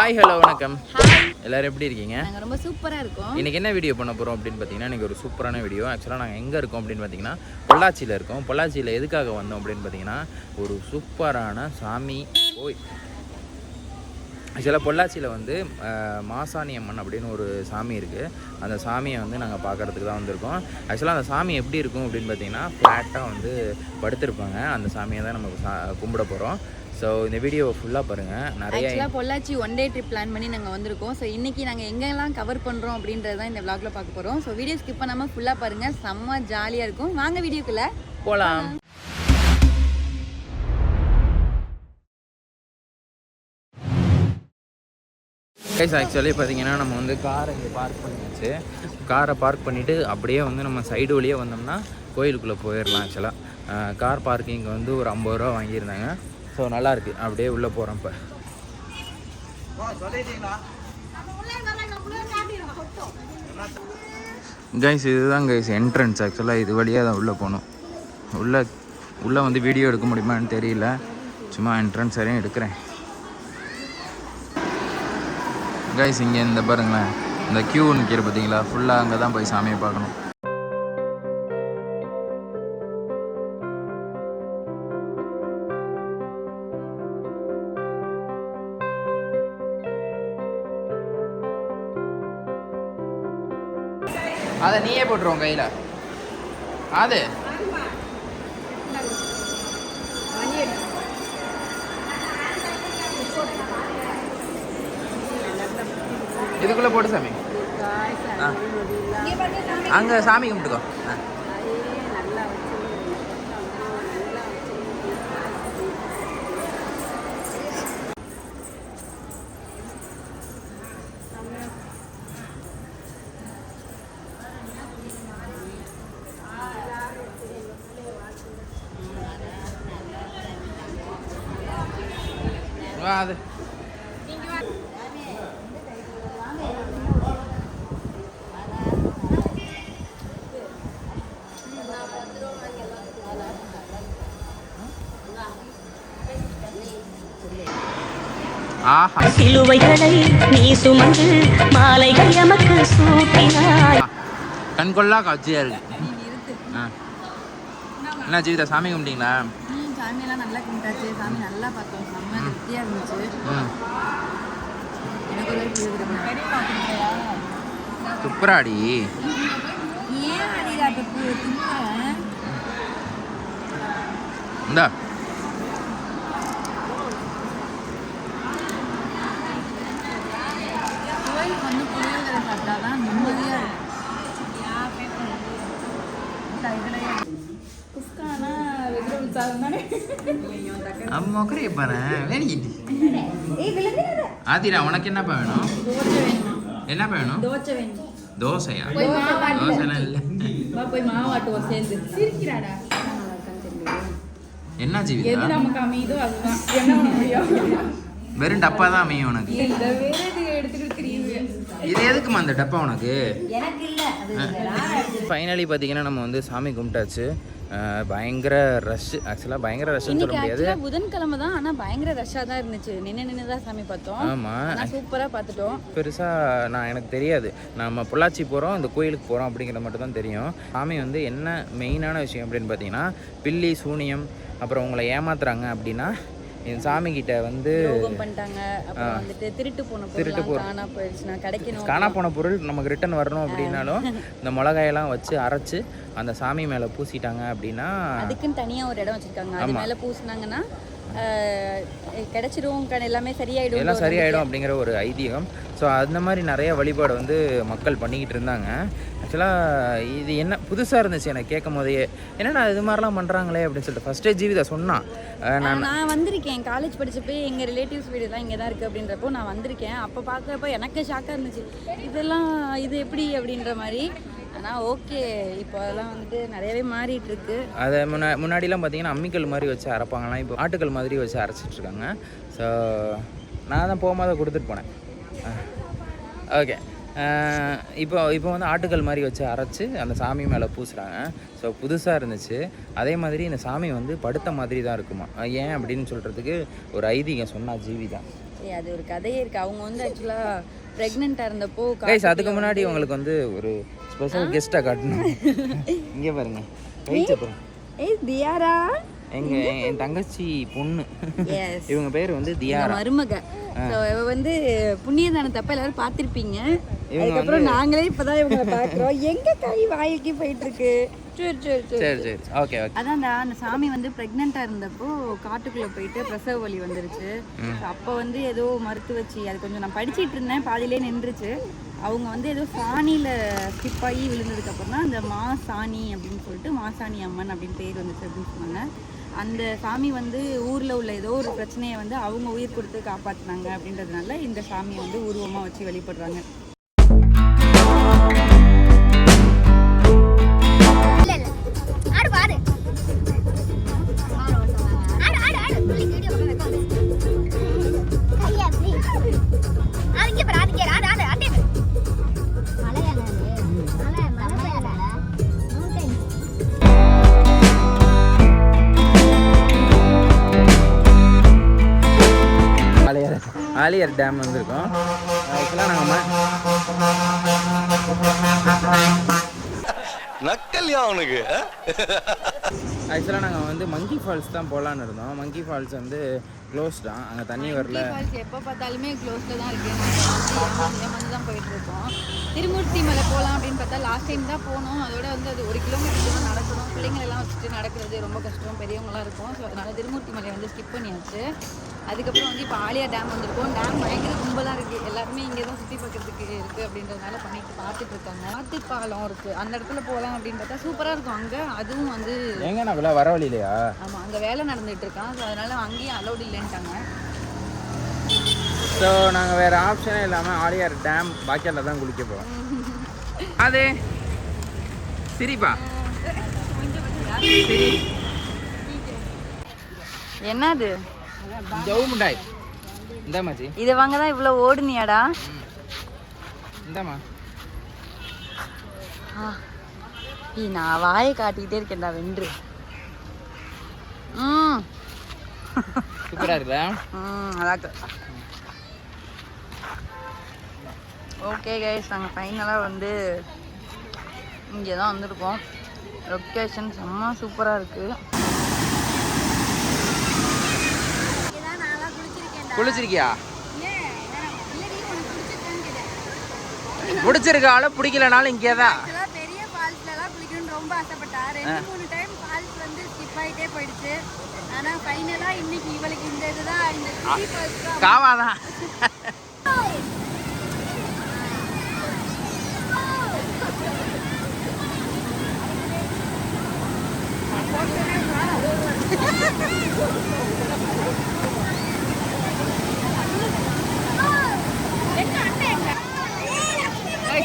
Hi hello வணக்கம். எல்லாரும் எப்படி இருக்கீங்க? நாங்கள் ரொம்ப சூப்பராக இருக்கோம். இன்னைக்கு என்ன வீடியோ பண்ண போகிறோம் அப்படின்னு பார்த்தீங்கன்னா இன்னைக்கு ஒரு சூப்பரான வீடியோ ஆக்சுவலாக நாங்கள் எங்கே இருக்கோம் அப்படின்னு பார்த்தீங்கன்னா பொள்ளாச்சியில் இருக்கோம். பொள்ளாச்சியில் எதுக்காக வந்தோம் அப்படின்னு பார்த்தீங்கன்னா ஒரு சூப்பரான சாமி கோய் ஆக்சுவலாக பொள்ளாச்சியில் வந்து மாசாணி அம்மன் அப்படின்னு ஒரு சாமி இருக்குது அந்த சாமியை வந்து நாங்கள் பார்க்குறதுக்கு தான் வந்திருக்கோம். ஆக்சுவலாக அந்த சாமி எப்படி இருக்கும் அப்படின்னு பார்த்தீங்கன்னா ஃப்ளாட்டாக வந்து படுத்திருப்பாங்க. அந்த சாமியை தான் நம்ம சா கும்பிட போகிறோம் ஸோ இந்த வீடியோவை ஃபுல்லாக பாருங்கள் நிறைய ஆக்சுவலாக Pollachi one day trip plan பண்ணி நாங்கள் வந்திருக்கோம். ஸோ இன்னைக்கு நாங்கள் எங்கெல்லாம் கவர் பண்ணுறோம் அப்படின்றது தான் இந்த vlogல பார்க்க போகிறோம் ஸோ வீடியோ ஸ்கிப் பண்ணாமல் ஃபுல்லாக பாருங்கள் செம்ம ஜாலியாக இருக்கும். வாங்க வீடியோக்குள்ள போகலாம் கைஸ் ஆக்சுவலி பார்த்தீங்கன்னா நம்ம வந்து காரை இங்கே பார்க் பண்ணியாச்சு. காரை பார்க் பண்ணிவிட்டு அப்படியே வந்து நம்ம சைடு வழியே வந்தோம்னா கோயிலுக்குள்ளே போயிடலாம் ஆக்சுவலாக கார் பார்க்கிங் வந்து ஒரு ஐம்பது ரூபா வாங்கியிருந்தாங்க. ஸோ நல்லாயிருக்கு அப்படியே உள்ளே போகிறோம் இப்போ. கைஸ் இதுதான் கைஸ் என்ட்ரன்ஸ் ஆக்சுவலாக இது வழியாக தான் உள்ளே போகணும் உள்ளே உள்ளே வந்து வீடியோ எடுக்க முடியுமான்னு தெரியல. சும்மா என்ட்ரன்ஸ் வரையும் எடுக்கிறேன். கைஸ் இங்கே இந்த பாருங்களேன். இந்த கியூ நிற்கிற பார்த்தீங்களா ஃபுல்லாக அங்கே தான் போய் சாமியை பார்க்கணும். அதை நீயே போட்டுருவோம் கையில். அது இதுக்குள்ளே போட்டு சாமி. ஆ. அங்கே சாமி கும்பிட்டுக்கோ. ஆ. வா அது. சிலுவைகளை நீ சுமந்து மாலைகள் எமக்கு சூட்டினாய். கண்கொள்ளா காட்சியாக இருக்கு. என்ன ஜீவிதா சாமி கும்பிட்டீங்களா? சாமியெல்லாம் நல்லா கும்பிட்டாச்சு. சாமி நல்லா பார்த்தோம். செம்ம திருப்தியாக இருந்துச்சு. ம். எனக்கு ஒரு புரியுது துப்புராடி. ஏன் இந்தா கோயிலுக்கு வந்து புளியோதரை சாப்பிட்டா தான் நிம்மதியாக இருக்கும் குஸ்கானா வெஜிடபிள் சாதம் தானே அம்மக்கரைய பாரு வேணிக்கிட்டு ஆதிரா உனக்கு என்னப்பா வேணும்? தோசை வேணுமா என்னப்பா வேணும்? தோசை வேணும். தோசையா? தோசைலாம் இல்லை. போய் மாவாட்டுவோம் சேர்ந்து. சிரிக்கிறாடா. என்ன எது ஜீவிதா நமக்கு அமையுதோ அதுதான். என்ன பண்ண முடியும் வெறும் டப்பா தான் அமையும் உனக்கு. இந்த வேறு எடுத்துக்கிட்டு தெரியுது. இது எதுக்குமா அந்த டப்பா உனக்கு? எனக்கு இல்ல ஃபைனலி பார்த்தீங்கன்னா நம்ம வந்து சாமி கும்பிட்டாச்சு. பயங்கர ரஷ் ஆக்சுவலாக பயங்கர ரஷ்னு சொல்ல முடியாது. புதன்கிழமை தான் ஆனா பயங்கர ரஷ்ஷா தான் இருந்துச்சு. நின்று நின்று தான் சாமி பார்த்தோம். ஆமாம் ஆனா சூப்பரா பார்த்துட்டோம். பெருசாக நான் எனக்கு தெரியாது. நம்ம பொள்ளாச்சி போகிறோம் இந்த கோயிலுக்கு போகிறோம் அப்படிங்கிறது மட்டும் தான் தெரியும். சாமி வந்து என்ன மெயினான விஷயம் அப்படின்னு பார்த்தீங்கன்னா பில்லி சூனியம் அப்புறம் உங்களை ஏமாத்துறாங்க அப்படின்னா இந்த சாமி கிட்ட வந்து பண்ணிட்டாங்க. வந்துட்டு திருட்டு போன திருட்டு பொருள். காணா போன பொருள் நமக்கு ரிட்டர்ன் வரணும் அப்படின்னாலும் இந்த மிளகாயெல்லாம் வச்சு அரைச்சு அந்த சாமி மேலே பூசிட்டாங்க அப்படின்னா அதுக்குன்னு தனியா ஒரு இடம் வச்சிருக்காங்க. அது மேல பூசுனாங்கன்னா கிடைச்சிரும் எல்லாமே சரியாயிடும் எல்லாம் சரியாயிடும் அப்படிங்கிற ஒரு ஐதீகம். ஸோ அந்த மாதிரி நிறைய வழிபாடு வந்து மக்கள் பண்ணிக்கிட்டு இருந்தாங்க. ஆக்சுவலாக இது என்ன புதுசாக இருந்துச்சு எனக்கு கேட்கும் போதே. என்னடா இது மாதிரிலாம் பண்ணுறாங்களே அப்படின்னு சொல்லிட்டு ஃபஸ்ட்டே ஜீவிதா சொன்னான் நான் நான் வந்திருக்கேன். காலேஜ் படிச்சப்போ எங்க ரிலேட்டிவ்ஸ் வீடுலாம் இங்கே தான் இருக்கு அப்படின்றப்போ நான் வந்திருக்கேன். அப்போ பார்க்குறப்ப எனக்கு ஷாக்காக இருந்துச்சு. இதெல்லாம் இது எப்படி அப்படின்ற மாதிரி. ஆனால் ஓகே இப்போ அதெல்லாம் வந்து நிறையவே மாறிட்டு இருக்கு அதை முன்னா முன்னாடிலாம் பார்த்தீங்கன்னா அம்மிக்கல் மாதிரி வச்சு அரைப்பாங்களாம். இப்போ ஆட்டுக்கல் மாதிரி வச்சு அரைச்சிட்டு இருக்காங்க ஸோ நான் தான் போகும்போது கொடுத்துட்டு போனேன். ஓகே இப்போ இப்போ வந்து ஆட்டுக்கல் மாதிரி வச்சு அரைச்சி அந்த சாமி மேலே பூசுகிறாங்க ஸோ புதுசாக இருந்துச்சு. அதே மாதிரி இந்த சாமி வந்து படுத்த மாதிரி தான் இருக்குமா? ஏன் அப்படின்னு சொல்கிறதுக்கு ஒரு ஐதீகம் சொன்னா ஜீவி தான் அது ஒரு கதையே இருக்கு. அவங்க வந்து ஆக்சுவலாக ப்ரெக்னெண்ட்டாக இருந்தப்போ கைஸ் அதுக்கு முன்னாடி உங்களுக்கு வந்து ஒரு ஸ்பெஷல் கெஸ்ட்டாக காட்டணும். இங்கே பாருங்க. ஏய் தியாரா? எங்க என் தங்கச்சி பொண்ணு. இவங்க பேர் வந்து தியாரா. மருமக. இவ வந்து புண்ணியதான தப்ப எல்லாரும் பார்த்துருப்பீங்க. இவங்க அதுக்கப்புறம் நாங்களே இப்பதான் இவங்களை பார்க்குறோம். எங்க கை வாய்க்கு போயிட்டு இருக்கு அதான் அந்த சாமி வந்து ப்ரெக்னெண்ட்டாக இருந்தப்போ காட்டுக்குள்ளே போயிட்டு பிரசவ வலி வந்துருச்சு. அப்போ வந்து ஏதோ மருத்துவச்சி அது கொஞ்சம் நான் படிச்சிட்டு இருந்தேன் பாதியிலே நின்றுச்சு. அவங்க வந்து ஏதோ சாணியில் ஸ்கிப் ஆகி விழுந்ததுக்கப்புறம் தான் அந்த மா சாணி அப்படின்னு சொல்லிட்டு மாசாணி அம்மன் அப்படின்னு பேர் வந்துச்சு அப்படின்னு சொன்னாங்க. அந்த சாமி வந்து ஊரில் உள்ள ஏதோ ஒரு பிரச்சனையை வந்து அவங்க உயிர் கொடுத்து காப்பாற்றினாங்க அப்படின்றதுனால இந்த சாமியை வந்து உருவமாக வச்சு வழிபடுறாங்க ஆலியர் டேம் வந்திருக்கோம். ஆக்சுவலாக நாங்கள் நக்கல்யா அவனுக்கு. ஆக்சுவலாக நாங்கள் வந்து மங்கி ஃபால்ஸ் தான் போகலான்னு இருந்தோம். மங்கி ஃபால்ஸ் வந்து க்ளோஸ் தான் அங்கே தண்ணி வரல. எப்போ பார்த்தாலுமே க்ளோஸில் தான் இருக்கு. நாங்கள் ஏமாந்து தான் போயிட்டு இருக்கோம் திருமூர்த்தி மலை போகலாம் அப்படின்னு பார்த்தா லாஸ்ட் டைம் தான் போனோம். அதோட வந்து அது ஒரு கிலோமீட்டர் தான் நடக்கணும். பிள்ளைங்களெல்லாம் வச்சுட்டு நடக்கிறது ரொம்ப கஷ்டம். பெரியவங்களாம் இருக்கும். ஸோ அதனால திருமூர்த்தி மலையை வந்து ஸ்கிப் பண்ணியாச்சு. அதுக்கப்புறம் வந்து இப்போ ஆலியா டேம் வந்திருக்கோம். டேம் பயங்கர கும்பலாக இருக்குது எல்லாருமே இங்கே தான் சுற்றி பார்க்கறதுக்கு இருக்குது அப்படின்றதுனால பண்ணிட்டு பார்த்துட்டு இருக்காங்க. ஆத்து பாலம் இருக்குது அந்த இடத்துல போகலாம் அப்படின்னு பார்த்தா சூப்பராக இருக்கும். அங்கே அதுவும் வந்து எங்க நான் வர வழியிலையா? ஆமாம் அங்கே வேலை நடந்துட்டு இருக்கான் ஸோ அதனால அங்கேயும் அலௌட் இல்லைன்ட்டாங்க. ஸோ நாங்கள் வேறு ஆப்ஷனே இல்லாமல் ஆலியார் டேம் பாக்கியால தான் குளிக்க போகிறோம் அது? சரிப்பா? சரி. என்னது? ஜவு முண்டாய் இந்தாம்மாச்சி இதை வாங்க தான் இவ்வளோ ஓடுனியாடா இந்தாம்மா. ஈ நான் வாயை காட்டிக்கிட்டே இருக்கேன்டா வென்று ம் சூப்பராக இருக்குல்ல ம் அதாக்கு ஓகே கைஸ் நாங்கள் ஃபைனலாக வந்து இங்கே தான் வந்திருக்கோம். லொக்கேஷன் செம்ம சூப்பராக இருக்குது குளிச்சிருக்கியா? பிடிச்சிருக்கால பிடிக்கலனாலும் இங்கே தான். பெரிய ஃபால்ஸ்லலாம் குளிக்கணும்னு ரொம்ப ஆசைப்பட்டா. ரெண்டு மூணு டைம் ஃபால்ஸ் வந்து ஸ்கிப் ஆகிட்டே போயிடுச்சு. ஆனால் ஃபைனலாக இன்னைக்கு இவளுக்கு இந்த இதுதான் இந்த காவாதான்.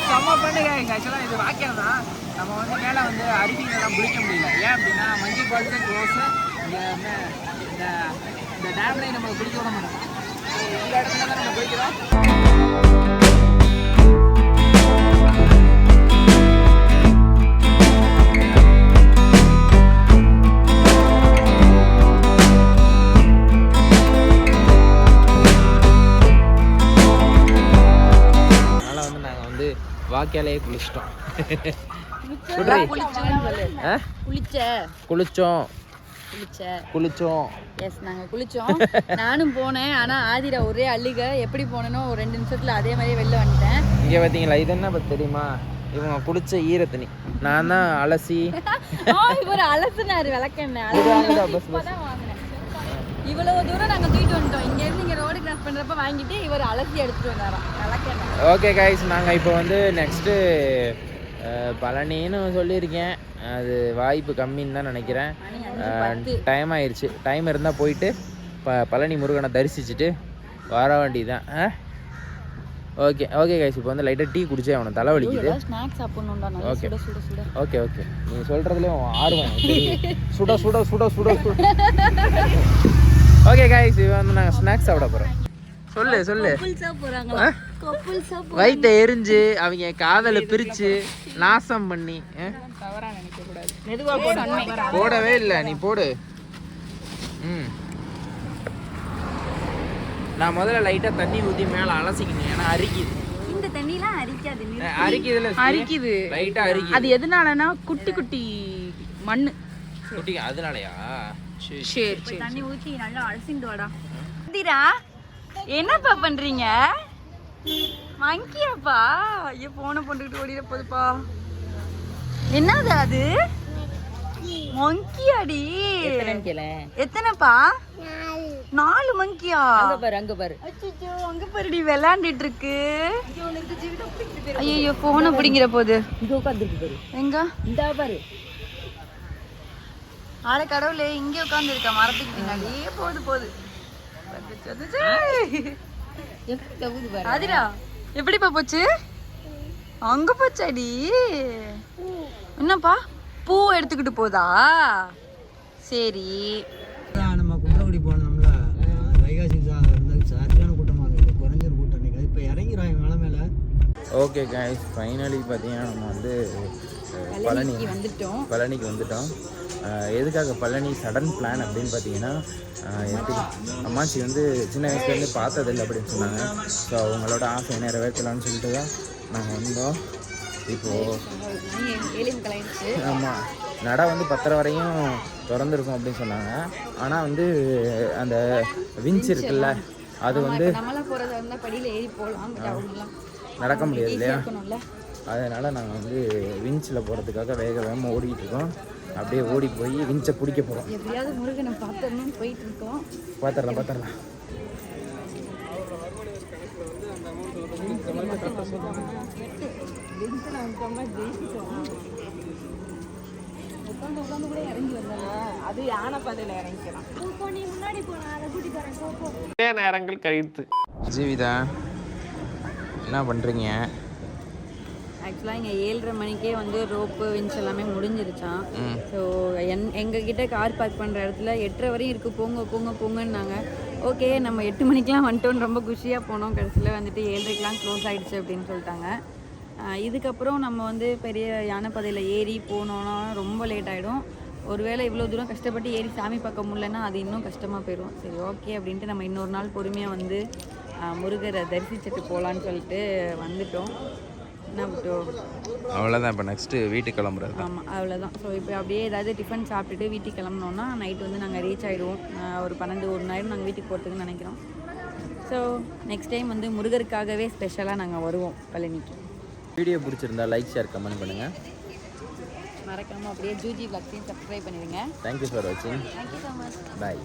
செம்ம பண்ணுங்க ஆக்சுவலாக இது வாக்கியம் தான் நம்ம வந்து மேலே வந்து அருவியிலலாம் குளிக்க முடியல. ஏன் அப்படின்னா மங்கி ஃபால்ஸு க்ளோஸு இந்த இந்த டேம்லேயும் நம்ம குளிக்க விட மாட்டோம். இந்த இடத்துல தான் நம்ம குளிக்கிறோம். அதனால் வந்து நாங்கள் வந்து வாக்கியாலேயே குளிச்சிட்டோம். விட்ரி. குளிச்ச குளித்தோம் குளிச்ச குளித்தோம் எஸ் நாங்கள் குளித்தோம் நானும் போனேன். ஆனால் ஆதிரா ஒரே அழுக. எப்படி போனேனோ ஒரு ரெண்டு நிமிஷத்தில் அதே மாதிரியே வெளில வந்துட்டேன். இங்கே பார்த்தீங்களா இது என்ன தெரியுமா? இவங்க குடிச்ச ஈரத்தண்ணி நான் தான் அலசி. இவர் அலசுனாரு வாங்கினேன். இவ்வளவு தூரம் நாங்கள் தூக்கிட்டு வந்துட்டோம். இங்கேருந்து இங்கே ரோடு கிராஸ் பண்ணுறப்ப வாங்கிட்டு இவர் அலசி எடுத்துட்டு வந்தாராம். விளக்கெண்ணெய். ஓகே கைஸ் நாங்கள் இப்போ வந்து நெக்ஸ்ட்டு பழனின்னு சொல்லியிருக்கேன். அது வாய்ப்பு கம்மின்னு தான் நினைக்கிறேன். டைம் ஆயிடுச்சு டைம் இருந்தால் போயிட்டு ப பழனி முருகனை தரிசிச்சுட்டு வர வேண்டியதுதான். ஆ ஓகே ஓகே கைஸ் இப்போ வந்து லைட்டாக டீ குடிச்சே அவனை தலைவலிக்குது சுட ஓகே ஓகே நீ சொல்கிறதுலேயும் ஆர்வம். சுட சுட சுட சுட சுட. ஓகே கைஸ் இப்போ வந்து நாங்கள் ஸ்நாக்ஸ் சாப்பிட போகிறோம் சொல்லு சொல்லு. கப்புள்ஸா வயிற்றை எரிஞ்சு அவங்க காதலை பிரிச்சு நாசம் பண்ணி போடவே இல்லை நீ போடு. ம். நான் முதல்ல லைட்டாக தண்ணி ஊற்றி மேலே அலசிக்கணும் ஏன்னா அரிக்குது. இந்த தண்ணிலாம் அரிக்காது அரிக்குதுல அரிக்குது. லைட்டாக அரிக்குது. அது எதனாலனா குட்டி குட்டி மண்ணு. குட்டிங்க அதனாலயா? சரி சரி. சரி தண்ணி ஊத்தி நல்லா அலசிட்டு வாடா. என்னப்பா பண்றீங்க? மங்கியாப்பா? ஐயோ போனை போட்டுக்கிட்டு ஓடிட போகுதுப்பா என்னது அது? மங்கியாடி. எத்தனைப்பா? நாலு. மங்கியா? அங்க பாரு அங்க பாரு. அங்க பாருடி விளையாண்டுட்டு இருக்கு ஐயோ போனை பிடிங்கிற போது. எங்க? இந்த பாரு. ஆட கடவுளே இங்கே உட்கார்ந்து இருக்க மரத்துக்கு பின்னாடி போது. போது அதிரா எப்படிப்பா போச்சு? அங்க போச்சாடி? என்னப்பா? பூ எடுத்துக்கிட்டு போதா? சரி நம்ம குன்றக்குடி போனோம்ல வைகாசி இருந்தால் சரியான கூட்டமாக இருக்குது குறைஞ்ச ஒரு கூட்டம் நிற்காது இப்போ இறங்கிடுவாங்க மலை மேலே ஓகே காய்ஸ் ஃபைனலி பார்த்தீங்கன்னா நம்ம வந்து பழனி வந்துட்டோம். பழனிக்கு வந்துட்டோம். எதுக்காக பழனி சடன் பிளான் அப்படின்னு பார்த்தீங்கன்னா அம்மாச்சி. வந்து சின்ன வயசுலேருந்து பார்த்ததில்லை அப்படின்னு சொன்னாங்க. ஸோ அவங்களோட ஆசையை நிறைவேற்றலாம்னு சொல்லிட்டு தான் நாங்கள் வந்தோம். இப்போது ஆமாம் நடை வந்து பத்தரை வரையும் திறந்துருக்கும் அப்படின்னு சொன்னாங்க. ஆனால் வந்து அந்த விஞ்ச் இருக்குல்ல அது வந்து படியில ஏறி போகலாம் நடக்க முடியாது இல்லையா? அதனால் நாங்கள் வந்து விஞ்சில் போகிறதுக்காக வேக வேகமாக ஓடிட்டு இருக்கோம். அப்படியே ஓடி போய் விஞ்சை பிடிக்க போகிறோம் எப்படியாவது முருகனை பார்த்தோம்னு போயிட்டு இருக்கோம். பார்த்துடலாம் பார்த்துடலாம். உட்காந்து உட்காந்து கூட இறங்கி வந்தாலும் அது யானை பாதையில இறங்கிக்கலாம் நேரங்கள் கழித்து. ஜீவிதா என்ன பண்ணுறீங்க ஆக்சுவலாக இங்கே ஏழரை மணிக்கே வந்து ரோப்பு வின்ஸ் எல்லாமே முடிஞ்சிருச்சான் ஸோ என் எங்ககிட்ட கார் பார்க் பண்ணுற இடத்துல எட்டரை வரையும் இருக்குது போங்க போங்க போங்கன்னாங்க. ஓகே நம்ம எட்டு மணிக்கெலாம் வந்துட்டோன்னு ரொம்ப குஷியாக போனோம். கடைசியில் வந்துட்டு ஏழரைக்கெலாம் க்ளோஸ் ஆகிடுச்சு அப்படின்னு சொல்லிட்டாங்க. இதுக்கப்புறம் நம்ம வந்து பெரிய யானைப்பாதையில் ஏறி போனோன்னா ரொம்ப லேட் ஆகிடும் ஒருவேளை இவ்வளோ தூரம் கஷ்டப்பட்டு ஏறி சாமி பார்க்க முடியலன்னா அது இன்னும் கஷ்டமாக போயிடும் சரி ஓகே அப்படின்ட்டு நம்ம இன்னொரு நாள் பொறுமையாக வந்து முருகரை தரிசிச்சுட்டு போகலான்னு சொல்லிட்டு வந்துட்டோம். என்ன விட்டோ அவ்வளோதான் இப்போ நெக்ஸ்ட்டு வீட்டுக்கு கிளம்புறது ஆமாம் அவ்வளோதான் ஸோ இப்போ அப்படியே ஏதாவது டிஃபன் சாப்பிட்டுட்டு வீட்டுக்கு கிளம்புனோன்னா நைட் வந்து நாங்கள் ரீச் ஆகிடுவோம் ஒரு பன்னெண்டு ஒரு நேரம் நாங்கள் வீட்டுக்கு போகிறதுக்குன்னு நினைக்கிறோம். ஸோ நெக்ஸ்ட் டைம் வந்து முருகருக்காகவே ஸ்பெஷலாக நாங்கள் வருவோம் பழனிக்கு. வீடியோ பிடிச்சிருந்தா லைக் ஷேர் கமெண்ட் பண்ணுங்கள் மறக்காமல் அப்படியே ஜூஜி விளாக்ஸையும் சப்ஸ்கிரைப் பண்ணிடுங்க. தேங்க்யூ ஃபார் வாட்சிங் thank you so much bye